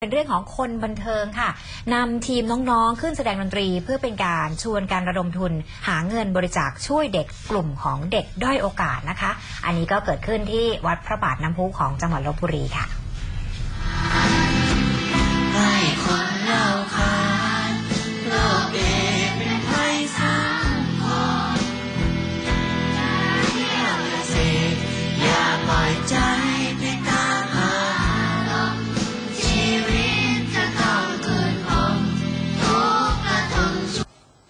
เป็นเรื่องของคนบันเทิงค่ะนำทีมน้องๆ ขึ้นแสดงดนตรี เพื่อเป็นการชวนการระดมทุน หาเงินบริจาคช่วยเด็กกลุ่มของเด็กด้อยโอกาสนะคะ อันนี้ก็เกิดขึ้นที่วัดพระบาทน้ำพุของจังหวัดลบบุรีค่ะ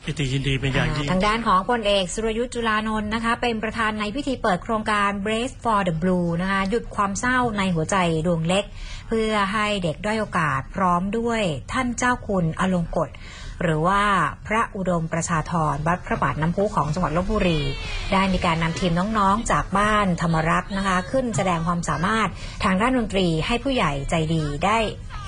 ปิติยินดีเป็นอย่างยิ่งทางด้านของพลเอกสุรยุทธ์จุลานนท์นะคะ เป็นประธานในพิธีเปิดโครงการ Brace for the Blue นะคะหยุดความเศร้าในหัวใจดวงเล็ก เพื่อให้เด็กด้อยโอกาสพร้อมด้วยท่านเจ้าคุณอลงกฎหรือว่าพระอุดมประชาธรวัดพระบาทน้ำพุของจังหวัดลบบุรี ได้มีการนำทีมน้องๆ จากบ้านธรรมรักษ์นะคะ ขึ้นแสดงความสามารถทางด้านดนตรีให้ผู้ใหญ่ใจดีได้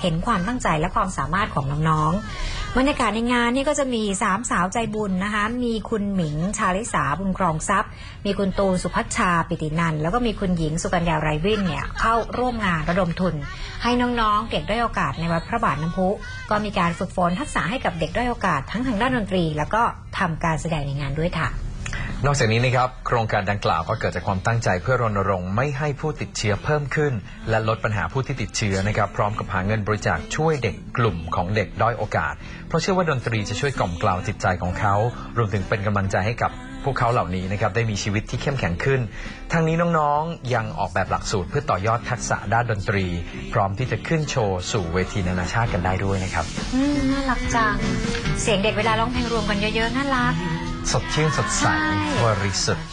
เห็นความตั้งใจและความสามารถของน้องๆบรรยากาศในงานนี่ก็จะมีสามสาวใจบุญนะคะ มีคุณหมิง ชาลิสาบุญครองทรัพย์ มีคุณตูนสุพัชชาปิตินัน แล้วก็มีคุณหญิงสุกัญญาไรวินเนี่ยเข้าร่วมงานระดมทุนให้น้องๆ เด็กด้อยโอกาสในวัดพระบาทน้ำพุ ก็มีการฝึกฝนทักษะให้กับเด็กด้อยโอกาสทั้งทางด้านดนตรี แล้วก็ทำการแสดงในงานด้วยค่ะ นอกจากนี้นะครับโครงการดังกล่าวก็เกิดจากความตั้งใจเพื่อรณรงค์ไม่ให้ผู้ติดเชื้อเพิ่มขึ้น และลดปัญหาผู้ที่ติดเชื้อนะครับพร้อมกับหาเงินบริจาคช่วยเด็กกลุ่มของเด็กด้อยโอกาส เพราะเชื่อว่าดนตรีจะช่วยกล่อมกล่าวจิตใจของเขา รวมถึงเป็นกำลังใจให้กับ พวกเขาเหล่านี้นะครับได้มีชีวิตที่เข้มแข็งขึ้นทางนี้น้องๆ ยังออกแบบหลักสูตรเพื่อต่อยอดทักษะด้านดนตรี พร้อมที่จะขึ้นโชว์สู่เวทีนานาชาติกันได้ด้วยนะครับ อืมน่ารักจัง เสียงเด็กเวลาร้องเพลงรวมกันเยอะๆ น่ารัก สดชื่นสดใสใช่ บริสุทธิ์